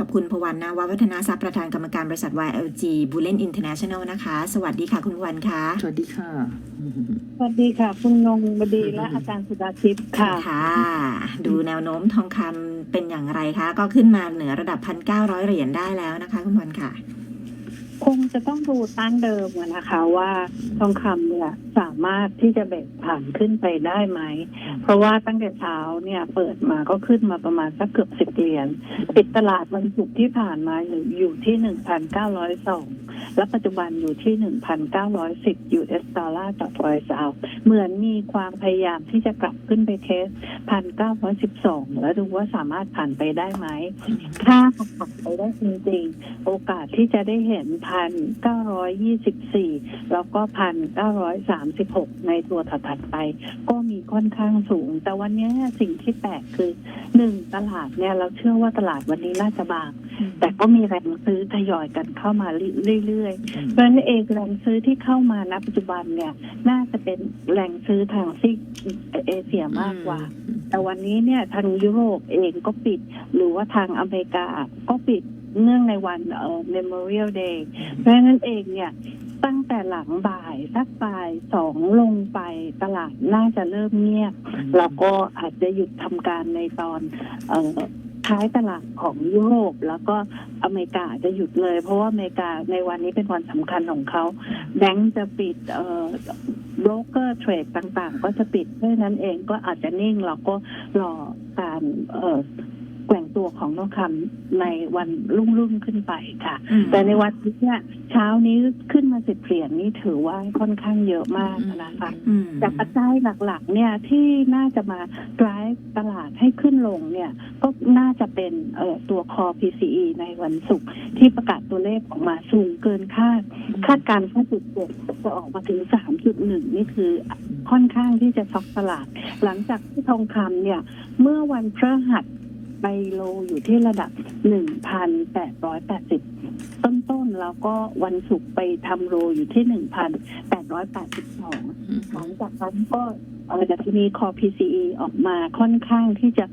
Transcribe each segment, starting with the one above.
กับคุณพวันนาววัฒนาทรัพย์ประธานกรรมการบริษัท YLG Bullion International นะคะ สวัสดีค่ะคุณพวันค่ะสวัสดีค่ะ สวัสดีค่ะ คุณนงบดีและอาจารย์สุดาทิพย์ค่ะค่ะ ดูแนวโน้มทองคำเป็นอย่างไรคะ ก็ขึ้นมาเหนือระดับ1,900เหรียญได้แล้วนะคะ คุณพวันค่ะ คงจะต้องดูตั้งเดิมอะนะคะว่าทองคำเนี่ยสามารถที่จะเบรกผ่านขึ้นไปได้ไหม เพราะว่าตั้งแต่เช้าเนี่ยเปิดมาก็ขึ้นมาประมาณสักเกือบสิบเหรียญปิดตลาดวันศุกร์ที่ผ่านมาอยู่อยู่ที่หนึ่งพันเก้าร้อยสองและปัจจุบันอยู่ที่หนึ่งพันเก้าร้อยสิบ US ดอลลาร์ต่อทรอยซาวเหมือนมีความพยายามที่จะกลับขึ้นไปเทสพันเก้าร้อยสิบสองแล้วดูว่าสามารถผ่านไปได้ไหมถ้าผ่านไปได้จริงๆ โอกาสที่จะได้เห็นพันเก้าร้อยยี่สิบสี่แล้วก็พันเก้าร้อยสามสิบหกในตัวถัดๆไป ก็มีค่อนข้างสูง แต่วันนี้สิ่งที่แปลกคือหนึ่งตลาดเนี่ยเราเชื่อว่าตลาดวันนี้น่าจะบางแต่ก็มีแรงซื้อทยอยกันเข้ามาเรื่อยๆ เพราะฉะนั้นเองแรงซื้อที่เข้ามาณปัจจุบันเนี่ย น่าจะเป็นแรงซื้อทางซีกเอเชียมากกว่า แต่วันนี้เนี่ยทางยุโรปเองก็ปิด หรือว่าทางอเมริกาก็ปิดเนื่องในวันเอ่อ Memorial Day เพราะฉะนั้นเองเนี่ยตั้งแต่หลังบ่ายสักบ่ายสองลงไปตลาดน่าจะเริ่มเงียบแล้วก็อาจจะหยุดทำการในตอนเอ่อ ท้ายตลาดของยุโรปแล้วก็อเมริกาจะหยุดเลย เพราะว่าอเมริกาในวันนี้เป็นวันสำคัญของเขาแบงก์จะปิดเอ่อโบรกเกอร์เทรดต่างๆ ก็จะปิดเพราะฉะนั้นเองก็อาจจะนิ่งแล้วก็รอการเอ่อ แกว่งตัวของทองคำในวันรุ่งรุ่งๆขึ้นไปค่ะ แต่ในวันนี้เนี่ยเช้านี้ขึ้นมาสิบเหรียญนี่ถือว่าค่อนข้างเยอะมากนะคะอืมแต่ปัจจัยหลักๆ เนี่ยที่น่าจะมา drive ตลาดให้ขึ้นลงเนี่ยก็น่าจะเป็นเอ่อตัว core PCE ในวันศุกร์ที่ประกาศตัวเลขออกมาสูงเกินคาด คาดการณ์ค่าจุดเจ็ดจะออกมาถึง3.1นี่คือค่อนข้างที่จะช็อกตลาด หลังจากที่ทองคำเนี่ย เมื่อวันพฤหัส ไปโลอยู่ที่ระดับ 1,880 ต้นๆ แล้วก็วันศุกร์ไปทำโรอยู่ที่ 1,882 หลังจากนั้นก็เอ่อดัชนีคอ PCE ออกมาค่อนข้างที่จะ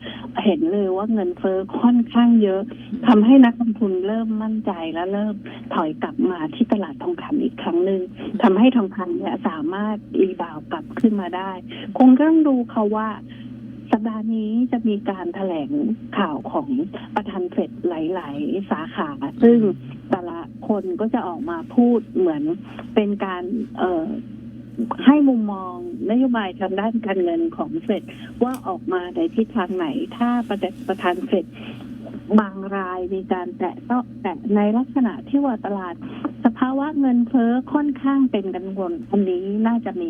เห็นเลยว่าเงินเฟ้อค่อนข้างเยอะทำให้นักลงทุนเริ่มมั่นใจและเริ่มถอยกลับมาที่ตลาดทองคำอีกครั้งหนึ่งทำให้ทองคำเนี่ยสามารถรีบาวกลับขึ้นมาได้ คงต้องดูเขาว่า สัปดาห์นี้จะมีการแถลงข่าวของประธานเฟดหลาย ๆ สาขา ซึ่งแต่ละคนก็จะออกมาพูดเหมือนเป็นการเให้มุมมองนโยบายทางด้านการเงินของเฟดว่าออกมาในทิศทางไหน ถ้าประประธานเฟดบางรายมีการแตะต้องแตะในลักษณะที่ว่าตลาด สภาวะเงินเฟ้อค่อนข้างเป็นกังวลอันนี้น่าจะมี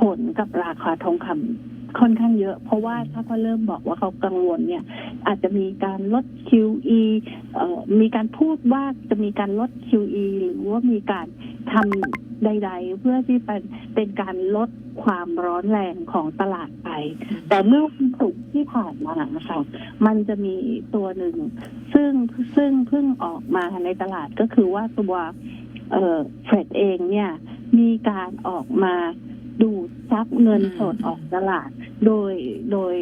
ผลกับราคาทองคำ ค่อนข้างเยอะ เพราะว่าถ้าเขาเริ่มบอกว่าเขากังวลเนี่ย อาจจะมีการลด QE เอ่อมีการพูดว่าจะมีการลด QE หรือว่ามีการทำใด ๆ เพื่อที่เป็นเป็นการลดความร้อนแรงของตลาดไป แต่เมื่อวันศุกร์ที่ผ่านมานะคะมันจะมีตัวหนึ่ง ซึ่งซึ่งเพิ่งออกมาในตลาดก็คือว่าตัวเอ่อเฟดเองเนี่ยมีการออกมา ดูดซับเงินสดออกตลาด โดยโดย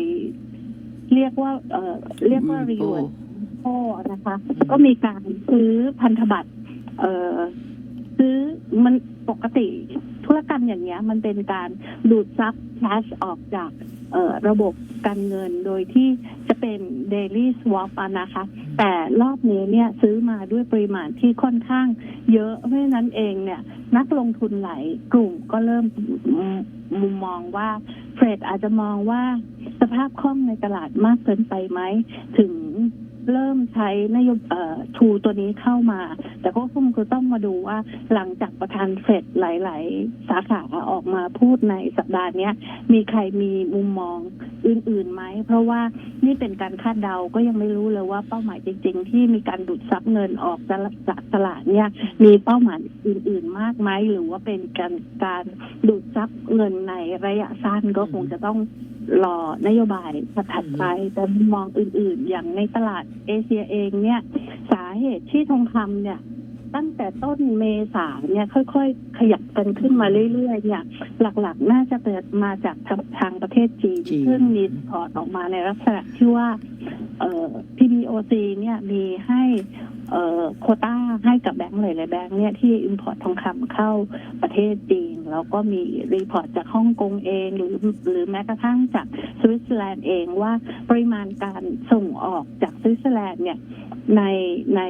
เรียกว่า เอ่อ เรียกว่า Repo reward พ่อนะคะ ก็มีการซื้อพันธบัตร เอ่อ ซื้อมัน ปกติธุรกรรมอย่างเงี้ย มันเป็นการดูดซับแคชออกจากระบบการเงินโดยที่จะเป็น daily swap นะคะ แต่รอบนี้เนี่ยซื้อมาด้วยปริมาณที่ค่อนข้างเยอะ เพราะนั้นเองเนี่ย นักลงทุนหลายกลุ่มก็เริ่มมุมมุมมองว่าเฟรดอาจจะมองว่าสภาพคล่องในตลาดมากเกินไปไหม ถึง เริ่มใช้นโยบ์ทูตัวนี้เข้ามา แต่ก็คงจะต้องมาดูว่าหลังจากประธานเฟดหลาย ๆ สาขาออกมาพูดในสัปดาห์นี้มีใครมีมุมมองอื่น ๆ ไหม เพราะว่านี่เป็นการคาดเดาก็ยังไม่รู้เลยว่าเป้าหมายจริง ๆ ที่มีการดูดซับเงินออกจากตลาดเนี่ย มีเป้าหมายอื่น ๆ มากไหมหรือว่าเป็นการการดูดซับเงินในระยะสั้นก็คงจะต้อง รอนโยบายถัดไปแต่มุมมองอื่นๆ อย่างในตลาดเอเชียเองเนี่ย สาเหตุที่ทองคำเนี่ย ตั้งแต่ต้นเมษาเนี่ยค่อย ๆ ขยับกันขึ้นมาเรื่อยๆเนี่ยหลักๆ น่าจะเกิดมาจากทางทางประเทศจีนจีน ซึ่งมีพอร์ตออกมาในลักษณะที่ว่าเอ่อ PBOC เนี่ยมีให้เอ่อโควต้าให้กับแบงก์หลายๆแบงก์เนี่ยที่ import ทองคำเข้าประเทศจีน แล้วก็มีรีพอร์ตจากฮ่องกงเองหรือหรือแม้กระทั่งจากสวิตเซอร์แลนด์เองว่าปริมาณการส่งออกจากสวิตเซอร์แลนด์เนี่ยในใน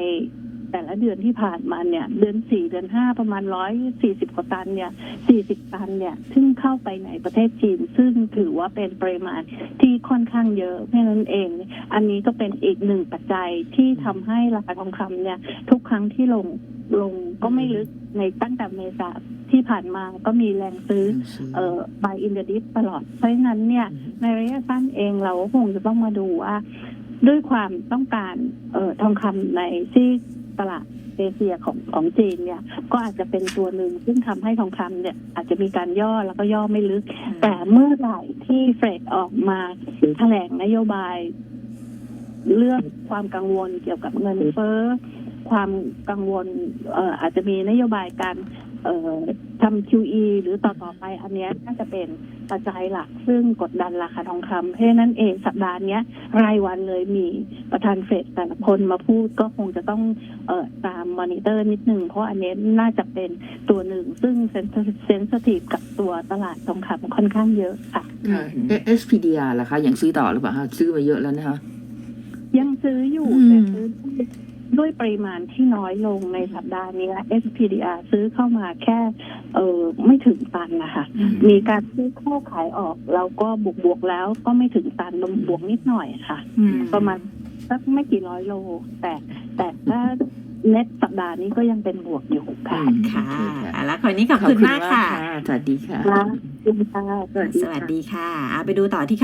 แต่ละเดือนที่ผ่านมาเนี่ย เดือนสี่เดือนห้าประมาณร้อยสี่สิบกว่าตันเนี่ยสี่สิบตันเนี่ยซึ่งเข้าไปในประเทศจีน ซึ่งถือว่าเป็นปริมาณที่ค่อนข้างเยอะเพราะฉะนั้นเอง อันนี้ก็เป็นอีกหนึ่งปัจจัยที่ทำให้ราคาทองคำเนี่ย ทุกครั้งที่ลงลงก็ไม่ลึกในตั้งแต่เมษาที่ผ่านมาก็มีแรงซื้อเอ่อ buy in the dip ตลอด เพราะฉะนั้นเนี่ย ในระยะสั้นเองเราก็คงจะต้องมาดูว่า ด้วยความต้องการเอ่อทองคำในที่ ตลาดเอเชียของของจีนเนี่ย ก็อาจจะเป็นตัวหนึ่งซึ่งทำให้ทองคำเนี่ยอาจจะมีการย่อแล้วก็ย่อไม่ลึก แต่เมื่อไหร่ที่เฟดออกมาแถลงนโยบาย เรื่องความกังวลเกี่ยวกับเงินเฟ้อความกังวลเอ่ออาจจะมีนโยบายการเอ่อ ทำ QE หรือต่อต่อไปอันเนี้ยน่าจะเป็นปัจจัยหลัก ซึ่งกดดันราคาทองคำเพราะฉะนั้นเองสัปดาห์เนี้ยรายวันเลยมีประธานเฟดแต่ละคนมาพูดก็คงจะต้องเอ่อตามมอนิเตอร์นิดนึง เพราะอันเนี้ยน่าจะเป็นตัวหนึ่ง ซึ่งเซนสทีฟกับตัวตลาดทองคำค่อนข้างเยอะค่ะค่ะเอ๊ะ SPDR ล่ะคะยังซื้อต่อหรือเปล่าคะซื้อมาเยอะแล้วนะคะยังซื้ออยู่อืมแต่ซื้อ ด้วยปริมาณที่น้อยลงในสัปดาห์นี้ SPDR ซื้อเข้ามาแค่เออไม่ถึงตันนะคะมีการซื้อเข้าขายออกแล้วก็บวกบวกๆแล้วก็ไม่ถึงตันลงบวกนิดหน่อยค่ะอืมประมาณสักไม่กี่ร้อยโล แต่แต่ถ้าเน็ตสัปดาห์นี้ก็ยังเป็นบวกอยู่ค่ะอืมค่ะโอเคอะแล้วคนนี้ขอบคุณมากค่ะ สวัสดีค่ะขอบคุณค่ะสวัสดีสค่ะวัสดีค่ะอะไปดูต่อที่